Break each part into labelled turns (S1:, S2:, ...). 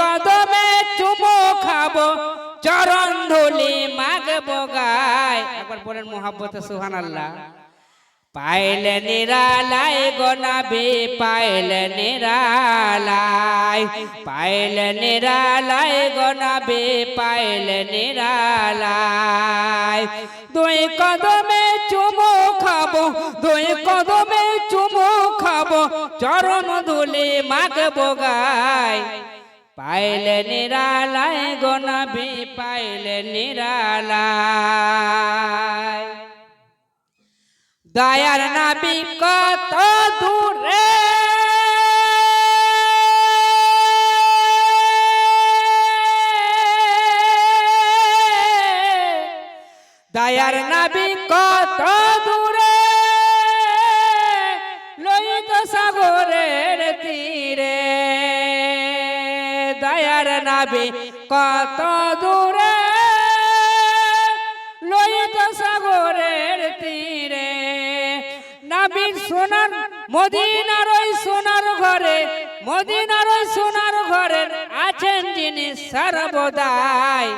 S1: কদমে চুমো খাব, চরণ ধুলি মাগবো গায়। একবার বলেন মোহাব্বতে সুহান আল্লাহ পাইলে নিরালাই গোনাবি পাইলে নিরালাই। পাইলে নিরালাই গোনাবি পাইলে নিরালাই। দুই কদমে চুমু খাব, দুই কদমে চুমু খাব, চরণ ধুলি মাগবো গায়। পাইলে নিরালাই গোনাবি পাইলে নিরালাই। দয়ার নাবি কত দূরে। দয়ার নাবি কত দূরে। দয়ার নাবি কত দূরে? লইত সাগরের তীরে। নাবির সোনার মদিনার ওই সোনার ঘরে, মদিনার ওই সোনার ঘরের আছেন যিনি সর্বদাই।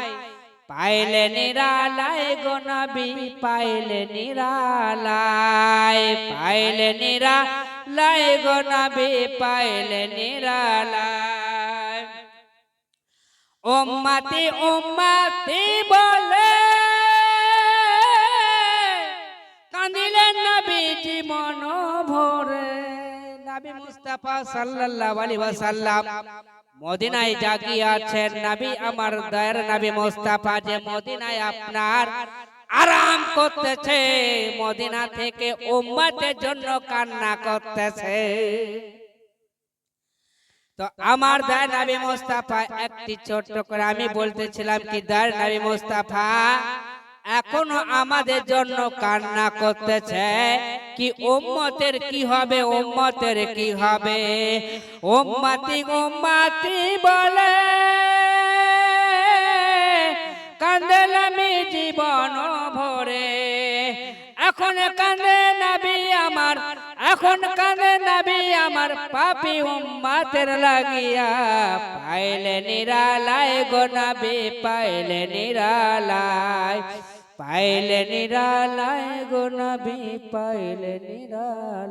S1: পাইলে নিরালায় গো নবী, পাইলে নিরালায়। পাইলে নিরালায় গো নবী, পাইলে নিরালায়। ওম্মাতি ওম্মাতি বলে কান্দিলেন নবীজি মন ভরে নবী মুস্তাফা সাল্লাল্লাহু আলাইহি ওয়াসাল্লাম মদিনায় জাগিয়াছেন নবী আমার দয়ার নবী মুস্তাফা যে মদিনায় আপনার আরাম করতেছে মদিনা থেকে উম্মতের জন্য কান্না করতেছে। তো আমার দায় নবী মোস্তাফা একটি ছোট্ট করে আমি বলতেছিলাম কি দায় নবী মোস্তাফা এখনও আমাদের জন্য কান্না করতেছে। কি উম্মতের কি হবে উম্মতের কি হবে? উম্মতি উম্মতি বলে কান্দেলামি জীবন ভরে। এখন কান্দে নবী আমার এখন কানে নাবি, আমার পাপি উম্মাতের লাগিয়া পাইলে নিরালায় গো নাবি পাইলে নিরালায় পাইলে নিরালায় গো নাবি পাইলে নিরালায়।